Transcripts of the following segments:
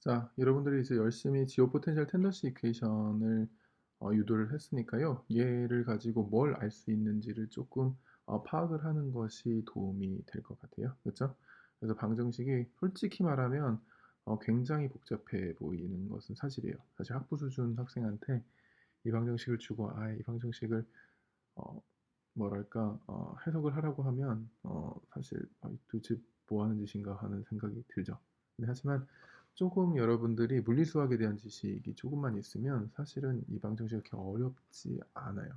자, 여러분들이 이제 열심히 지오 포텐셜 텐던시 이퀘이션을 어, 유도를 했으니까요. 얘를 가지고 뭘 알 수 있는지를 조금 어, 파악을 하는 것이 도움이 될 것 같아요. 그렇죠? 그래서 방정식이 솔직히 말하면 어, 굉장히 복잡해 보이는 것은 사실이에요. 사실 학부 수준 학생한테 이 방정식을 주고 아, 이 방정식을 어, 뭐랄까 어, 해석을 하라고 하면 어, 사실 아, 도대체 뭐 하는 짓인가 하는 생각이 들죠. 근데 하지만 조금 여러분들이 물리수학에 대한 지식이 조금만 있으면 사실은 이 방정식이 그렇게 어렵지 않아요.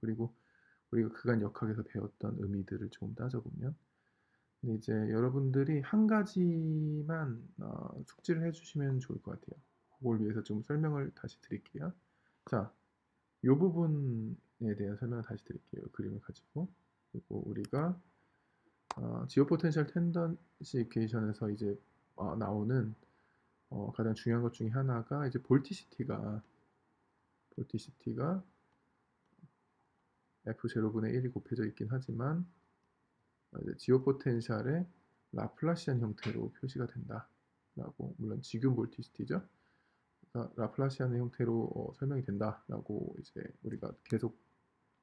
그리고 우리가 그간 역학에서 배웠던 의미들을 조금 따져보면 근데 이제 여러분들이 한 가지만 어, 숙지를 해주시면 좋을 것 같아요. 그걸 위해서 좀 설명을 다시 드릴게요. 자, 이 부분에 대한 설명을 다시 드릴게요. 그림을 가지고 그리고 우리가 어, 지오 포텐셜 텐던시 이퀘이션에서 이제 어, 나오는 어, 가장 중요한 것 중에 하나가 이제 볼티시티가 볼티시티가 f0분의 1이 곱해져 있긴 하지만 어, 지오 포텐셜의 라플라시안 형태로 표시가 된다 라고 물론 지균 볼티시티죠. 그러니까 라플라시안의 형태로 어, 설명이 된다 라고 이제 우리가 계속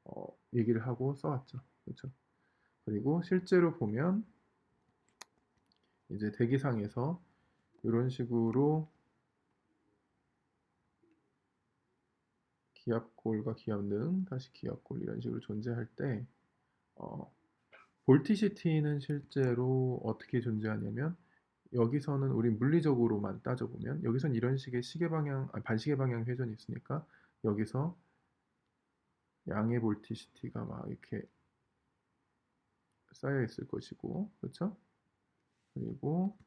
어, 얘기를 하고 써왔죠. 그렇죠? 그리고 실제로 보면 이제 대기상에서 이런 식으로 기압골과 기압능 다시 기압골 이런 식으로 존재할 때 어, 볼티시티는 실제로 어떻게 존재하냐면 여기서는 우리 물리적으로만 따져보면 여기선 이런 식의 시계 방향 아니, 반시계 방향 회전이 있으니까 여기서 양의 볼티시티가 막 이렇게 쌓여 있을 것이고 그렇죠? 그리고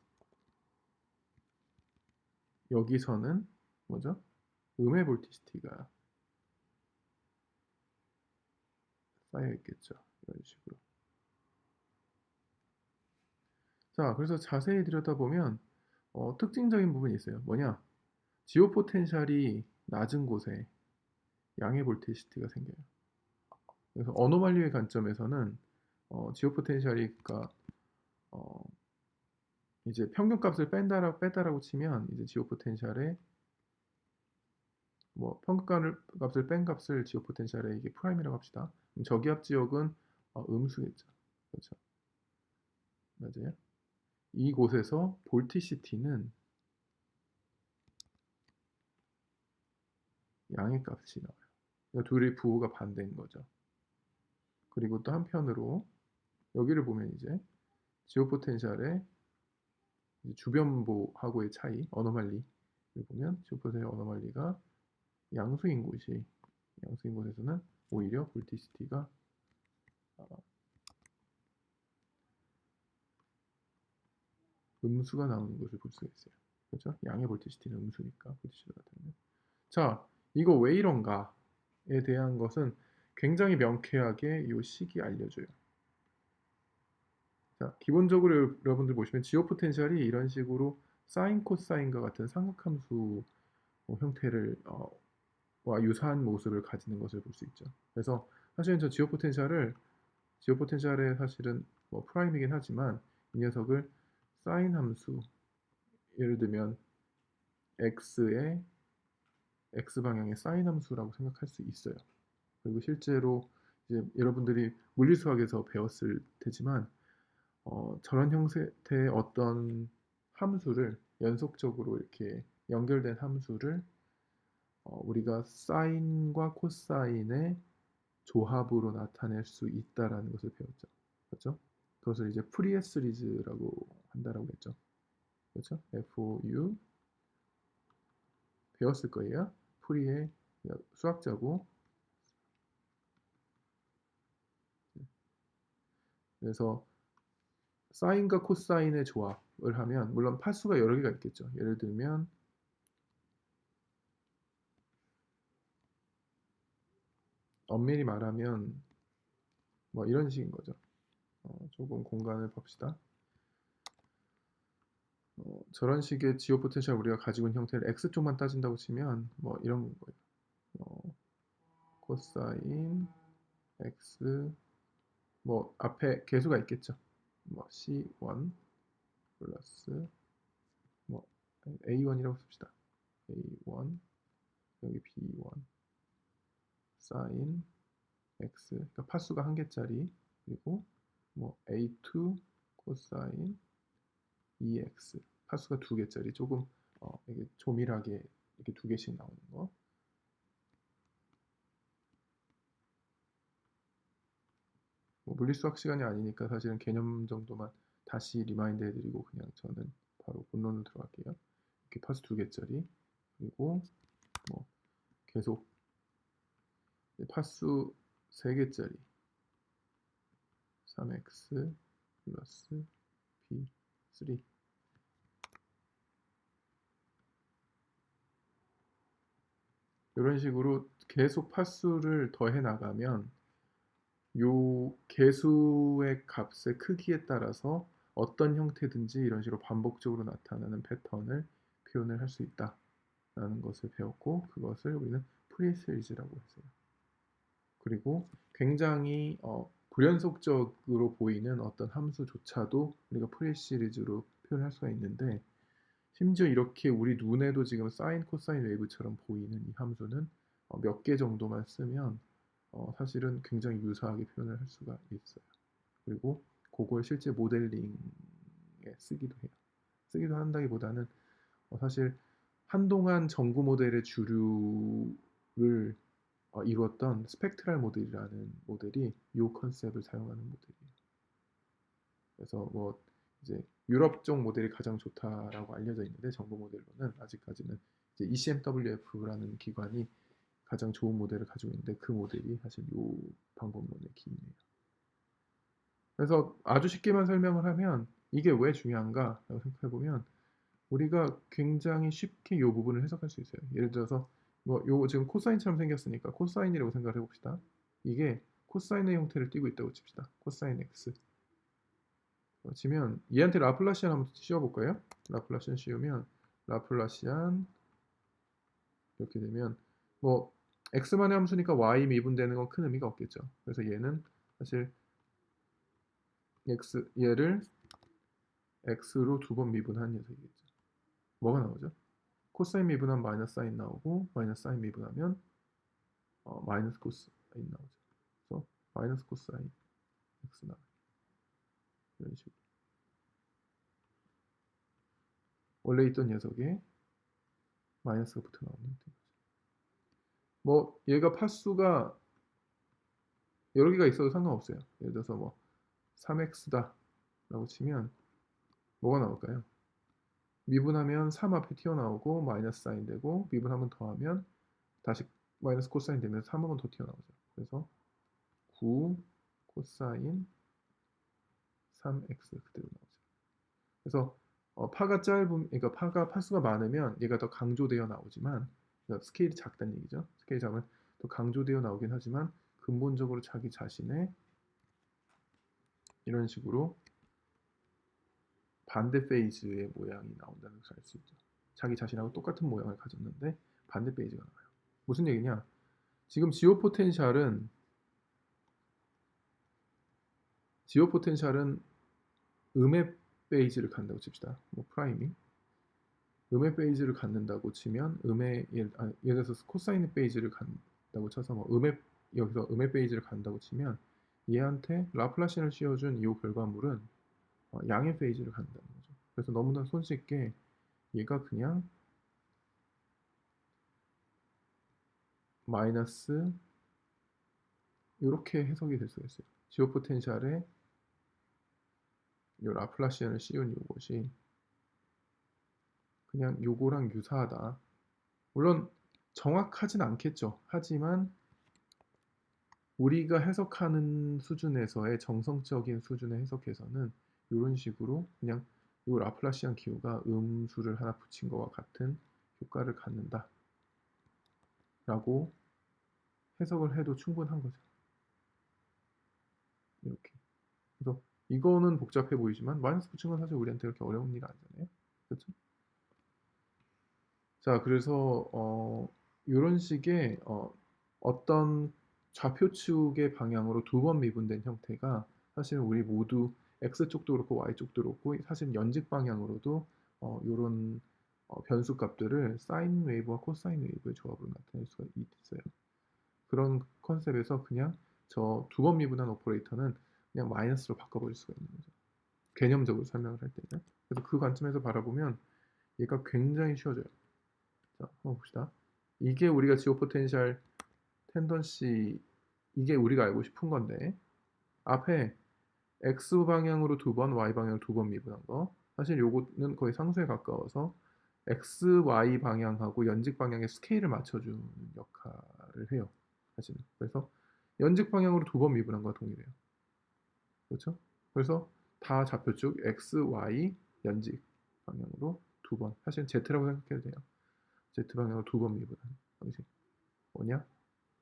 여기서는 뭐죠? 음의 볼티시티가 쌓여 있겠죠. 이런 식으로. 자, 그래서 자세히 들여다보면 어, 특징적인 부분이 있어요. 뭐냐? 지오 포텐셜이 낮은 곳에 양의 볼티시티가 생겨요. 그래서 어노말리의 관점에서는 어, 지오 포텐셜이 그러니까 어, 이제 평균값을 뺀다라고 빼다라고 치면 이제 지오 포텐셜의 뭐 평균값을 뺀 값을 지오 포텐셜의 이게 프라임이라고 합시다. 저기압 지역은 어, 음수겠죠. 그렇죠. 맞아요. 이곳에서 볼티시티는 양의 값이 나와요. 그러니까 둘의 부호가 반대인 거죠. 그리고 또 한편으로 여기를 보면 이제 지오 포텐셜의 주변부하고의 차이, 어노말리를 보면 지오 포텐셜 어노말리가 양수인 곳이 양수인 곳에서는 오히려 볼티시티가 어, 음수가 나오는 것을 볼 수가 있어요. 그렇죠? 양의 볼티시티는 음수니까 볼티시티가 나타나면. 자, 이거 왜 이런가에 대한 것은 굉장히 명쾌하게 이 식이 알려줘요. 자, 기본적으로 여러분들 보시면 지오 포텐셜이 이런 식으로 사인 코사인과 같은 삼각함수 뭐 형태를 어, 와 유사한 모습을 가지는 것을 볼 수 있죠. 그래서 사실은 저 지오 포텐셜을 지오 포텐셜의 사실은 뭐 프라임이긴 하지만 이 녀석을 사인 함수 예를 들면 x의 x 방향의 사인 함수라고 생각할 수 있어요. 그리고 실제로 이제 여러분들이 물리수학에서 배웠을 테지만 어, 저런 형태의 어떤 함수를 연속적으로 이렇게 연결된 함수를 어, 우리가 사인과 코사인의 조합으로 나타낼 수 있다라는 것을 배웠죠. 그렇죠? 그것을 이제 프리에 시리즈라고 한다라고 했죠. 그렇죠? FOU 배웠을 거예요. 프리의 수학자고 그래서 사인과 코사인의 조합을 하면 물론 파수가 여러 개가 있겠죠. 예를 들면 엄밀히 말하면 뭐 이런 식인 거죠. 어, 조금 공간을 봅시다. 어, 저런 식의 지오 포텐셜 우리가 가지고 있는 형태를 x쪽만 따진다고 치면 뭐 이런 거예요. 어, 코사인 x 뭐 앞에 개수가 있겠죠. 뭐 c1 플러스 뭐 A1이라고 씁시다. A1 여기 B1 sin x 그러니까 파수가 한 개짜리 그리고 뭐 A2 코사인 EX 파수가 두 개짜리 조금 어, 이게 조밀하게 이렇게 두 개씩 나오는 거. 뭐 물리수학 시간이 아니니까 사실은 개념 정도만 다시 리마인드 해드리고 그냥 저는 바로 본론으로 들어갈게요. 이렇게 파수 두 개짜리. 그리고 뭐 계속 파수 세 개짜리. 3x 플러스 b3 이런 식으로 계속 파수를 더해 나가면 요 개수의 값의 크기에 따라서 어떤 형태든지 이런 식으로 반복적으로 나타나는 패턴을 표현을 할 수 있다라는 것을 배웠고 그것을 우리는 프리시리즈라고 했어요. 그리고 굉장히 어, 불연속적으로 보이는 어떤 함수조차도 우리가 프리시리즈로 표현할 수가 있는데 심지어 이렇게 우리 눈에도 지금 사인, 코사인 웨이브처럼 보이는 이 함수는 어, 몇개 정도만 쓰면 어, 사실은 굉장히 유사하게 표현을 할 수가 있어요. 그리고 그걸 실제 모델링에 쓰기도 해요. 쓰기도 한다기보다는 어, 사실 한동안 전구 모델의 주류를 어, 이루었던 스펙트랄 모델이라는 모델이 이 컨셉을 사용하는 모델이에요. 그래서 뭐 이제 유럽 쪽 모델이 가장 좋다라고 알려져 있는데 정보 모델로는 아직까지는 이제 ECMWF라는 기관이 가장 좋은 모델을 가지고 있는데 그 모델이 사실 이 방법론의 기인이에요. 그래서 아주 쉽게만 설명을 하면 이게 왜 중요한가라고 생각해 보면 우리가 굉장히 쉽게 이 부분을 해석할 수 있어요. 예를 들어서 뭐 요거 지금 코사인처럼 생겼으니까 코사인이라고 생각을 해봅시다. 이게 코사인의 형태를 띠고 있다고 칩시다. 코사인 x. 어, 치면 얘한테 라플라시안 한번 씌워볼까요? 라플라시안 씌우면 라플라시안 이렇게 되면 뭐 x만의 함수니까 y 미분되는 건 큰 의미가 없겠죠. 그래서 얘는 사실 x 얘를 x로 두 번 미분한 녀석이겠죠. 뭐가 나오죠? 코사인 미분하면 마이너스 사인 나오고 마이너스 사인 미분하면 어, 마이너스 코사인 나오죠. 그래서 마이너스 코사인 x 나와요. 이런 식으로. 원래 있던 녀석에 마이너스가 붙어 나오는 거죠. 뭐 얘가 파수가 여러 개가 있어도 상관없어요. 예를 들어서 뭐 3x다 라고 치면 뭐가 나올까요? 미분하면 3 앞에 튀어나오고 마이너스 사인 되고 미분하면 더하면 다시 마이너스 코사인 되면 3 한번 더 튀어나오죠. 그래서 9 코사인 3x 그대로 나오죠. 그래서 어, 파가 짧은 그러니까 파가 파수가 많으면 얘가 더 강조되어 나오지만 그러니까 스케일이 작다는 얘기죠. 스케일이 작으면 더 강조되어 나오긴 하지만 근본적으로 자기 자신의 이런 식으로 반대 페이지의 모양이 나온다는 것을 알 수 있죠. 자기 자신하고 똑같은 모양을 가졌는데 반대 페이지가 나와요. 무슨 얘기냐? 지금 지오 포텐셜은 지오 포텐셜은 음의 페이지를 갖는다고 칩시다. 뭐 프라임이 음의 페이지를 갖는다고 치면 음의 예를, 아, 예를 들어서 코사인의 페이지를 갖는다고 쳐서 뭐 음의 여기서 음의 페이지를 갖는다고 치면 얘한테 라플라시안을 씌워준 이 결과물은 어, 양의 페이지를 갖는다는 거죠. 그래서 너무나 손쉽게 얘가 그냥 마이너스 이렇게 해석이 될 수가 있어요. 지오 포텐셜에 이 라플라시안을 씌운 이것이 그냥 요거랑 유사하다. 물론 정확하진 않겠죠. 하지만 우리가 해석하는 수준에서의 정성적인 수준의 해석에서는 이런 식으로 그냥 이 라플라시안 기호가 음수를 하나 붙인 것과 같은 효과를 갖는다. 라고 해석을 해도 충분한 거죠. 이렇게. 그래서 이거는 복잡해 보이지만 마이너스 붙인 건 사실 우리한테 그렇게 어려운 일 아니잖아요. 그렇죠? 자, 그래서 어, 이런 식의 어, 어떤 좌표 축의 방향으로 두 번 미분된 형태가 사실 우리 모두 x 쪽도 그렇고 y 쪽도 그렇고 사실 연직 방향으로도 어, 이런 어, 변수 값들을 사인 웨이브와 코사인 웨이브의 조합으로 나타낼 수가 있어요. 그런 컨셉에서 그냥 저 두 번 미분한 오퍼레이터는 그냥 마이너스로 바꿔버릴 수가 있는 거죠. 개념적으로 설명을 할 때는. 그래서 그 관점에서 바라보면 얘가 굉장히 쉬워져요. 자, 한번 봅시다. 이게 우리가 지오 포텐셜 텐던시 이게 우리가 알고 싶은 건데 앞에 x 방향으로 두 번, y 방향으로 두 번 미분한 거 사실 요거는 거의 상수에 가까워서 x, y 방향하고 연직 방향의 스케일을 맞춰주는 역할을 해요. 사실은. 그래서 연직 방향으로 두 번 미분한 거와 동일해요. 그렇죠? 그래서 다 좌표축 x, y 연직 방향으로 두 번. 사실 z라고 생각해도 돼요. Z 방향으로 두 번 미분한 방식. 뭐냐?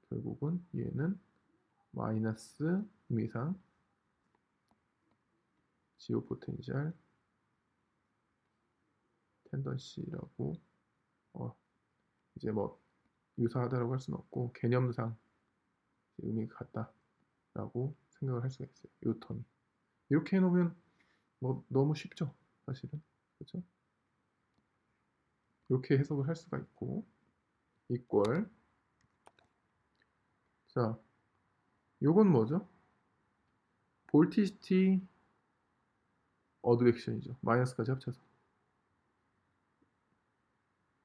결국은 얘는 마이너스 의미상 지오 포텐셜 텐던시라고 어, 이제 뭐 유사하다라고 할 수는 없고 개념상 의미가 같다라고 생각을 할 수가 있어요. 요 텀이 이렇게 해놓으면 뭐 너무 쉽죠, 사실은 그렇죠? 이렇게 해석을 할 수가 있고 이꼴 자 요건 뭐죠? 볼티시티 어드벡션이죠. 마이너스까지 합쳐서.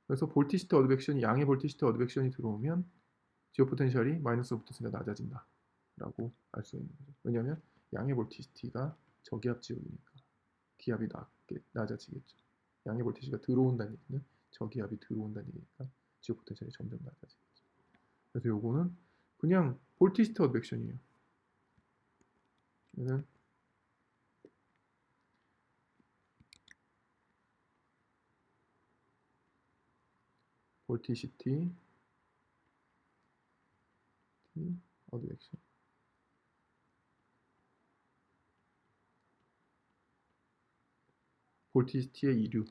그래서 볼티시티 어드벡션이 양의 볼티시티 어드벡션이 들어오면 지오 포텐셜이 마이너스부터 낮아진다. 라고 알 수 있는 거죠. 왜냐하면 양의 볼티시티가 저기압 지역이니까 기압이 낮게, 낮아지겠죠. 양의 볼티시가 들어온다는 얘기는 저기압이 들어온다는 얘기니까 지오 포텐셜이 점점 낮아지겠죠. 그래서 요거는 그냥 볼티시티 어드벡션이에요. 얘는 볼티시티 어드벡션 볼티시티의 이류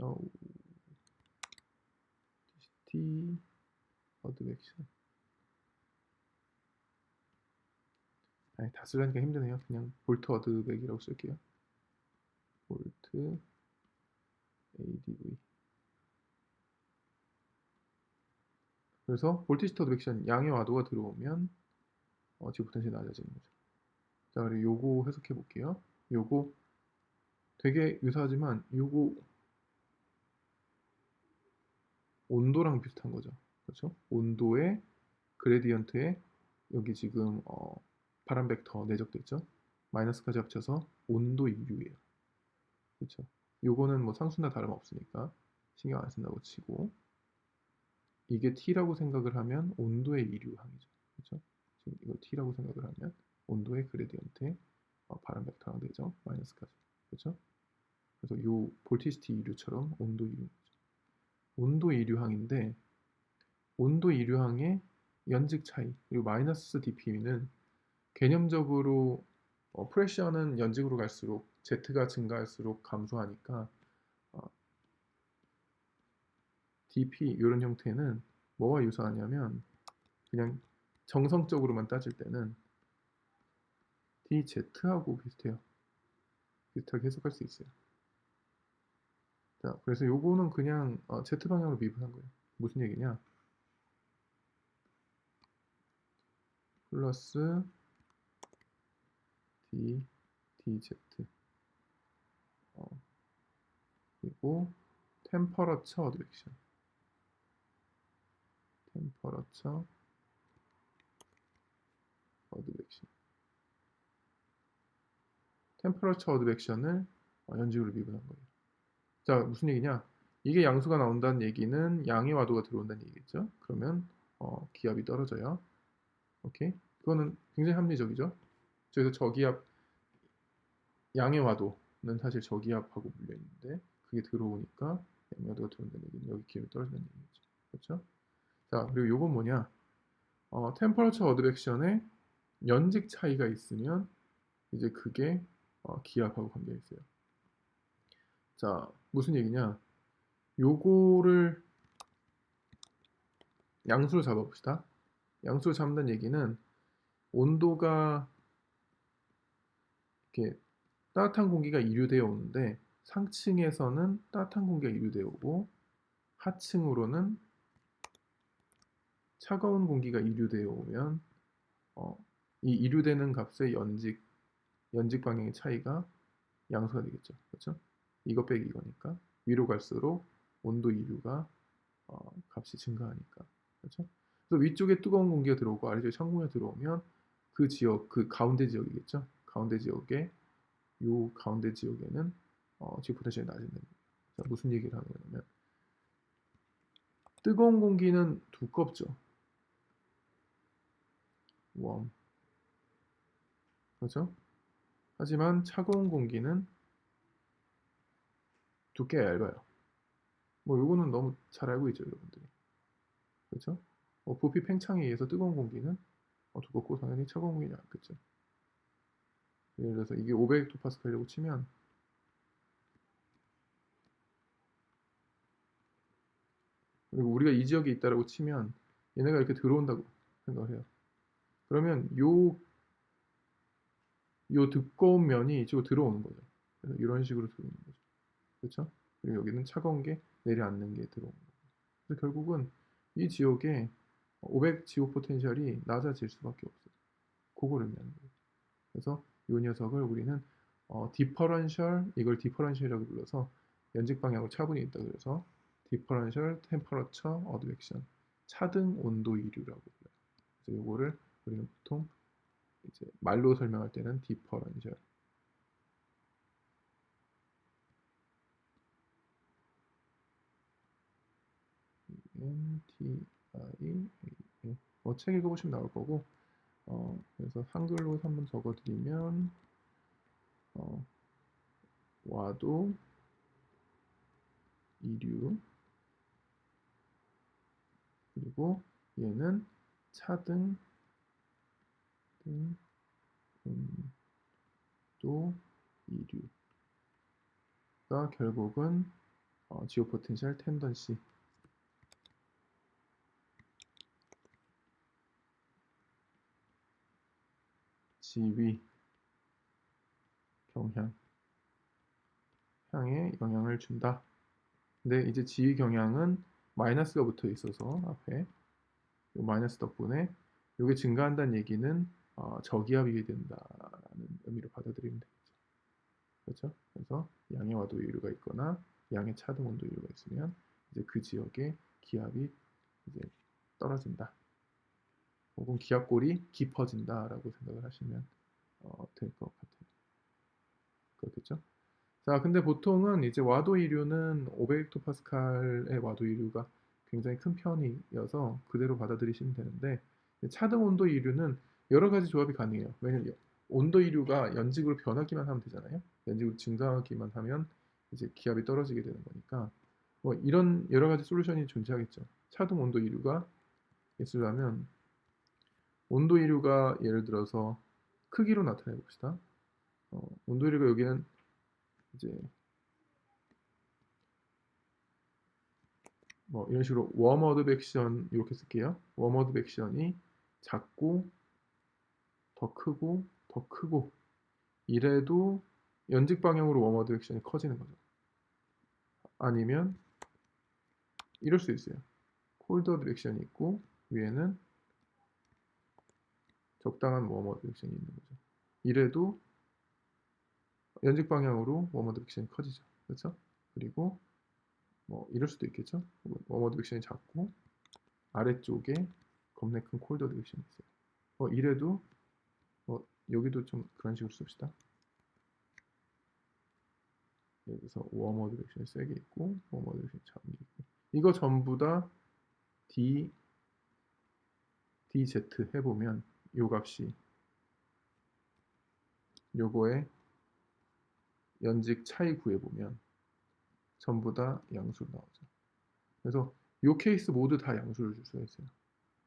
어, 볼티시티 어드벡션 아니 다 쓰려니까 힘드네요 그냥 볼트 어드벡이라고 쓸게요 볼트 ADV 그래서 볼티시티 어드벡션 양의 와도가 들어오면 어, 지구 포텐셜이 낮아지는 거죠. 자, 그리고 요거 해석해 볼게요. 요거 되게 유사하지만 요거 온도랑 비슷한 거죠. 그렇죠? 온도의 그레디언트에 여기 지금 어, 파란 벡터 내적돼 있죠. 마이너스까지 합쳐서 온도 이류예요. 그렇죠? 요거는 뭐 상수나 다름없으니까 신경 안 쓴다고 치고 이게 T라고 생각을 하면 온도의 이류항이죠. 그렇죠? 지금 이거 T라고 생각을 하면 온도의 그레디언트에 어, 바람 벡터랑 되죠. 마이너스까지. 그렇죠? 그래서 요 볼티시티 이류처럼 온도 이류죠. 온도 이류항인데 온도 이류항의 연직 차이 그리고 마이너스 dp는 개념적으로 어, 프레셔는 연직으로 갈수록 Z가 증가할수록 감소하니까 어, dp 이런 형태는 뭐와 유사하냐면 그냥 정성적으로만 따질 때는 dz하고 비슷해요. 비슷하게 해석할 수 있어요. 자, 그래서 요거는 그냥 어, z 방향으로 미분한 거예요. 무슨 얘기냐? 플러스 d dz 어, 그리고 템퍼러처 어드벡션 템퍼러처 어드벡션 템퍼러처 어드벡션을 연직으로 미분한 거예요. 자 무슨 얘기냐? 이게 양수가 나온다는 얘기는 양의 와도가 들어온다는 얘기겠죠? 그러면 어, 기압이 떨어져요. 오케이? 그거는 굉장히 합리적이죠? 그래서 저기압 양의 와도는 사실 저기압하고 물려 있는데 그게 들어오니까 양의 와도가 들어온다는 얘기는 여기 기압이 떨어진다는 얘기죠. 그렇죠? 자 그리고 요건 뭐냐? 어, 템퍼러처 어드벡션에 연직 차이가 있으면 이제 그게 어, 기압하고 관계가 있어요. 자 무슨 얘기냐? 요거를 양수로 잡아봅시다. 양수로 잡는다는 얘기는 온도가 이렇게 따뜻한 공기가 이류되어 오는데 상층에서는 따뜻한 공기가 이류되어 오고 하층으로는 차가운 공기가 이류되어 오면 어, 이 이류되는 값의 연직 연직 방향의 차이가 양수가 되겠죠. 그렇죠? 이거 빼기 이거니까 위로 갈수록 온도 이류가 어, 값이 증가하니까 그렇죠? 그래서 위쪽에 뜨거운 공기가 들어오고 아래쪽에 찬 공기가 들어오면 그 지역 그 가운데 지역이겠죠. 가운데 지역에 요 가운데 지역에는 어, 지구 포텐셜이 낮은 됩니다. 자, 무슨 얘기를 하는 거냐면 뜨거운 공기는 두껍죠. 웜. 그렇죠? 하지만 차가운 공기는 두께가 얇아요. 뭐 요거는 너무 잘 알고 있죠, 여러분들이. 그렇죠? 어, 부피 팽창에 의해서 뜨거운 공기는 어, 두껍고 당연히 차가운 공기는 얇겠죠. 예를 들어서 이게 500헥토파스칼이라고 치면 그리고 우리가 이 지역에 있다라고 치면 얘네가 이렇게 들어온다고 생각을 해요. 그러면 요, 요 두꺼운 면이 이쪽으로 들어오는 거죠. 그래서 이런 식으로 들어오는 거죠. 그렇죠? 그리고 여기는 차가운 게 내려앉는 게 거죠. 그래서 결국은 이 지역에 500 지오 포텐셜이 낮아질 수밖에 없어요. 그거를 의미하는 거예요. 그래서 이 녀석을 우리는 어, 디퍼런셜 이걸 디퍼런셜이라고 불러서 연직 방향으로 차분이 있다 그래서 디퍼런셜 템퍼러처 어드벡션 차등 온도 이류라고 불러요. 그래서 이거를 우리는 보통 이제 말로 설명할 때는 디퍼런셜 N T I A 뭐책 읽어보시면 나올 거고 어, 그래서 한글로 한번 적어드리면 어, 와도 이류 그리고 얘는 차등 등 온도 이류가 결국은 어, 지오 포텐셜 텐던시 지위 경향 향에 영향을 준다. 근데 이제 지위 경향은 마이너스가 붙어 있어서 앞에 이 마이너스 덕분에 이게 증가한다는 얘기는 어, 저기압이 된다는 의미로 받아들이면 되겠죠. 그렇죠? 그래서 양의 와도 이류가 있거나 양의 차등 온도 이류가 있으면 이제 그 지역의 기압이 이제 떨어진다. 혹은 기압골이 깊어진다라고 생각을 하시면 어, 될것 같아요. 그렇겠죠? 자, 근데 보통은 이제 와도 이류는 500헥토파스칼의 와도 이류가 굉장히 큰 편이어서 그대로 받아들이시면 되는데 차등 온도 이류는 여러 가지 조합이 가능해요. 왜냐면 온도 이류가 연직으로 변하기만 하면 되잖아요. 연직으로 증가하기만 하면 이제 기압이 떨어지게 되는 거니까 뭐 이런 여러 가지 솔루션이 존재하겠죠. 차등 온도 이류가 있으려면 온도 이류가 예를 들어서 크기로 나타내 봅시다. 어, 온도 이류가 여기는 이제 뭐 이런 식으로 웜어드 백션 이렇게 쓸게요. 웜어드 백션이 작고 더 크고 더 크고 이래도 연직 방향으로 웜어드 백션이 커지는 거죠. 아니면 이럴 수 있어요. 콜더 디렉션이 있고 위에는 적당한 워머 디렉션이 있는 거죠. 이래도 연직 방향으로 워머 디렉션이 커지죠. 그렇죠? 그리고 뭐 이럴 수도 있겠죠. 워머 디렉션이 작고 아래쪽에 겁내 큰 콜더 디렉션이 있어요. 뭐 이래도 뭐 여기도 좀 그런 식으로 씁시다. 예를 들어서 워머 디렉션이 세게 있고 워머 디렉션이 작게 있고 이거 전부 다 D DZ 해보면 요 값이 요거의 연직 차이 구해보면 전부 다 양수로 나오죠. 그래서 요 케이스 모두 다 양수를 줄 수가 있어요.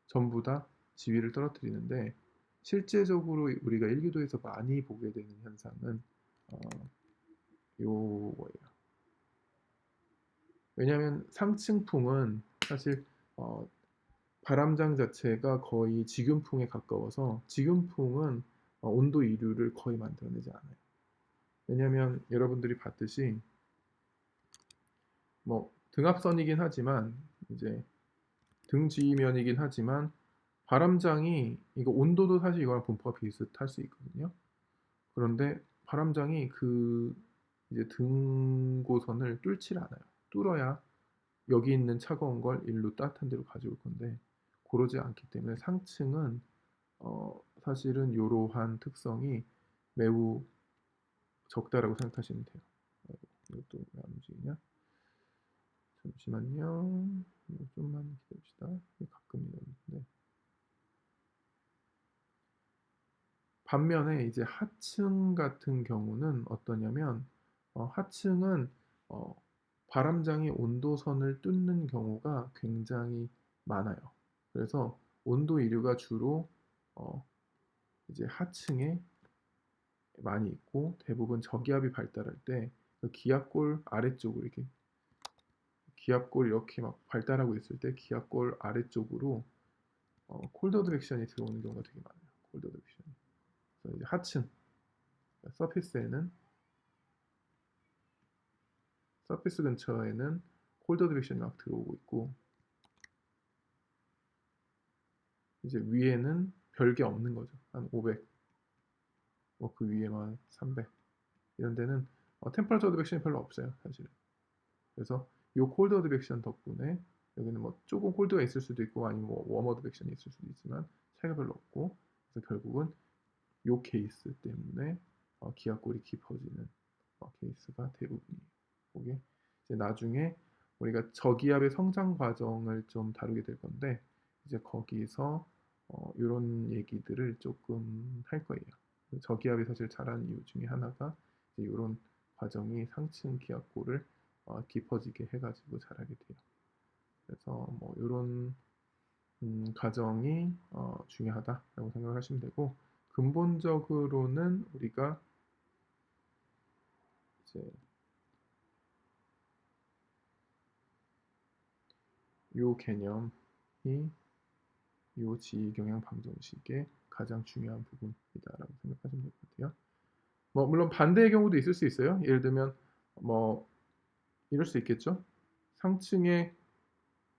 전부 다 지위를 떨어뜨리는데 실제적으로 우리가 일기도에서 많이 보게 되는 현상은 어, 요거예요. 왜냐하면 상층풍은 사실 어, 바람장 자체가 거의 지균풍에 가까워서 지균풍은 어, 온도 이류를 거의 만들어내지 않아요. 왜냐하면 여러분들이 봤듯이 뭐 등압선이긴 하지만 이제 등지면이긴 하지만 바람장이 이거 온도도 사실 이거랑 분포가 비슷할 수 있거든요. 그런데 바람장이 그 이제 등고선을 뚫질 않아요. 뚫어야 여기 있는 차가운 걸 일로 따뜻한 데로 가져올 건데 그러지 않기 때문에 상층은 어 사실은 이러한 특성이 매우 적다라고 생각하시면 돼요. 이것도 왜 안 움직이냐? 잠시만요. 좀만 기다립시다. 가끔 이러는데. 반면에 이제 하층 같은 경우는 어떠냐면 어, 하층은 어, 바람장이 온도선을 뚫는 경우가 굉장히 많아요. 그래서 온도 이류가 주로 어, 이제 하층에 많이 있고 대부분 저기압이 발달할 때 그 기압골 아래쪽으로 이렇게 기압골 이렇게 막 발달하고 있을 때 기압골 아래쪽으로 어, 콜드 어드렉션이 들어오는 경우가 되게 많아요. 콜드 어드렉션이. 그래서 이제 하층 서피스에는 서피스 근처에는 콜드 어드렉션이 막 들어오고 있고 이제 위에는 별게 없는 거죠. 한 500, 뭐 그 위에만 300 이런 데는 어, 템퍼러처 어드렉션이 별로 없어요, 사실은. 그래서 이 콜드 어드렉션 덕분에 여기는 뭐 조금 콜드가 있을 수도 있고 아니면 뭐 웜 어드렉션이 있을 수도 있지만 차이가 별로 없고 그래서 결국은 이 케이스 때문에 어, 기압골이 깊어지는 어, 케이스가 대부분이에요. 그게 이제 나중에 우리가 저기압의 성장 과정을 좀 다루게 될 건데 이제 거기서 어, 이런 얘기들을 조금 할 거예요. 저기압이 사실 자란 이유 중에 하나가 이런 과정이 상층 기압골을 어, 깊어지게 해가지고 자라게 돼요. 그래서 뭐 이런 음, 과정이 어, 중요하다라고 생각을 하시면 되고 근본적으로는 우리가 이제 요 개념이 요 지휘경향 방정식의 가장 중요한 부분이다라고 생각하시면 될 것 같아요. 뭐 물론 반대의 경우도 있을 수 있어요. 예를 들면 뭐 이럴 수 있겠죠. 상층에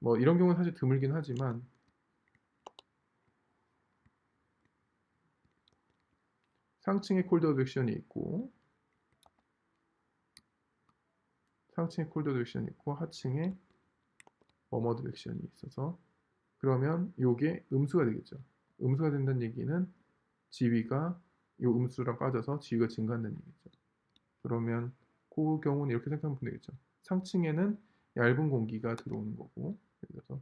뭐 이런 경우는 사실 드물긴 하지만 상층에 콜드 어딕션이 있고 상층에 콜드 어딕션이 있고 하층에 워머드 액션이 있어서 그러면 이게 음수가 되겠죠. 음수가 된다는 얘기는 지위가 이 음수랑 빠져서 지위가 증가한다는 얘기죠. 그러면 그 경우는 이렇게 생각하면 되겠죠. 상층에는 얇은 공기가 들어오는 거고 그래서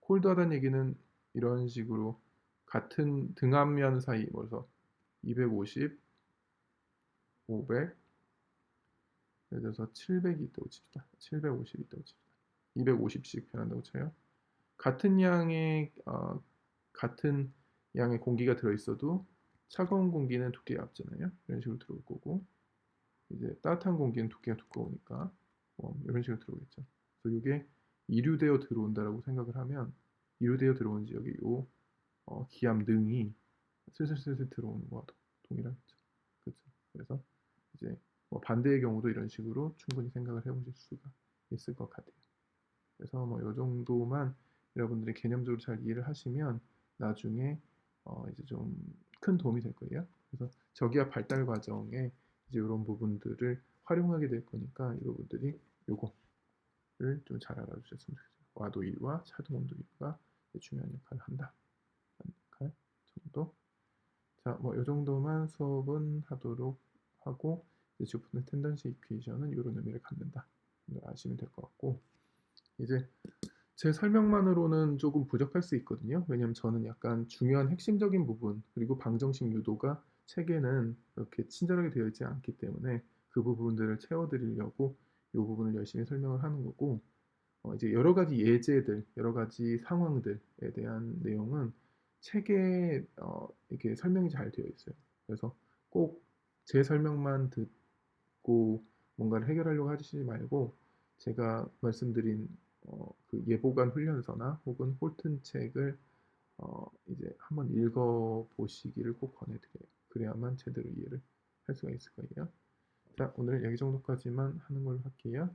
콜드하다는 얘기는 이런 식으로 같은 등압면 사이 뭐래서 250, 500 예를 들어서 700이 있다고 칩시다. 750이 있다고 칩시다. 250씩 변한다고 쳐요. 같은 양의 어, 같은 양의 공기가 들어 있어도 차가운 공기는 두께가 얇잖아요. 이런 식으로 들어올 거고 이제 따뜻한 공기는 두께가 두꺼우니까 뭐 이런 식으로 들어오겠죠. 그래서 이게 이류되어 들어온다라고 생각을 하면 이류되어 들어오는지 여기 요 어, 기압 능이 슬슬슬슬 들어오는 거와 동일하겠죠. 그렇죠. 그래서 이제 뭐 반대의 경우도 이런 식으로 충분히 생각을 해보실 수가 있을 것 같아요. 그래서 뭐 이 정도만 여러분들이 개념적으로 잘 이해를 하시면 나중에 어 이제 좀 큰 도움이 될 거예요. 그래서 저기압 발달 과정에 이제 이런 부분들을 활용하게 될 거니까 여러분들이 요거를 좀 잘 알아주셨으면 좋겠어요. 와도일과 차동온도일과 중요한 역할을 한다. 역할 정도. 자, 뭐이 정도만 수업은 하도록 하고 이제 주프는 텐던시 이퀘이션은 이런 의미를 갖는다. 아시면 될 것 같고 이제 제 설명만으로는 조금 부족할 수 있거든요. 왜냐면 저는 약간 중요한 핵심적인 부분 그리고 방정식 유도가 책에는 이렇게 친절하게 되어 있지 않기 때문에 그 부분들을 채워드리려고 이 부분을 열심히 설명을 하는 거고 어 이제 여러 가지 예제들, 여러 가지 상황들에 대한 내용은 책에 어 이렇게 설명이 잘 되어 있어요. 그래서 꼭 제 설명만 듣고 뭔가를 해결하려고 하시지 말고 제가 말씀드린 어, 그 예보관 훈련서나 혹은 홀튼 책을 어, 이제 한번 읽어 보시기를 꼭 권해드려요. 그래야만 제대로 이해를 할 수가 있을 거예요. 자, 오늘 여기 정도까지만 하는 걸로 할게요.